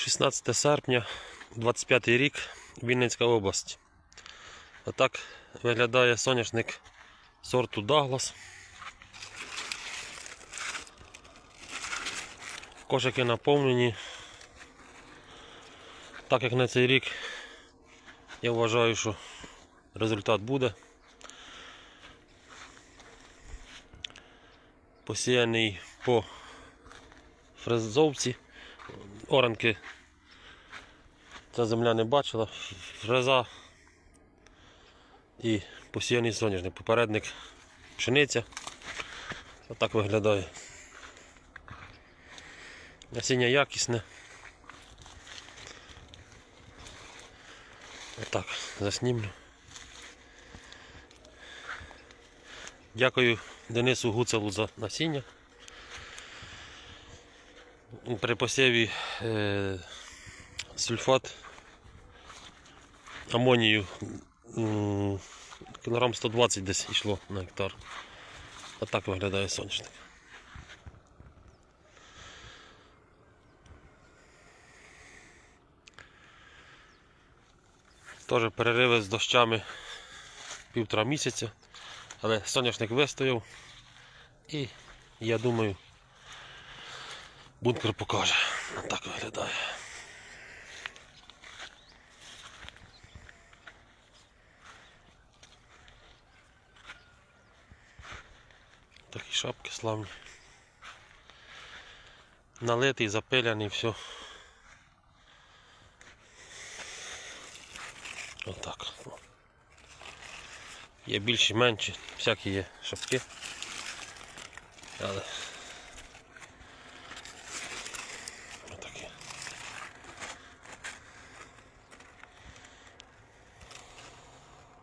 16 серпня, 25 рік, Вінницька область. Отак виглядає соняшник сорту Douglas. Кошики наповнені. Так як на цей рік я вважаю, що результат буде. Посіяний по фрезовці. Оранки ця земля не бачила. Фреза і посіяний соняшник. Попередник пшениця. Отак виглядає. Насіння якісне. Отак, заснімлю. Дякую Денису Гуцелу за насіння. При посіві е, сульфат амонію кілограм 120 десь йшло на гектар. Отак виглядає соняшник. Теж перериви з дощами півтора місяця, але соняшник вистояв і я думаю бункер покаже. Так виглядає. Такі шапки славні. Налитий, запиляний, все. Отак. Є більші, менші, всякі є шапки. Але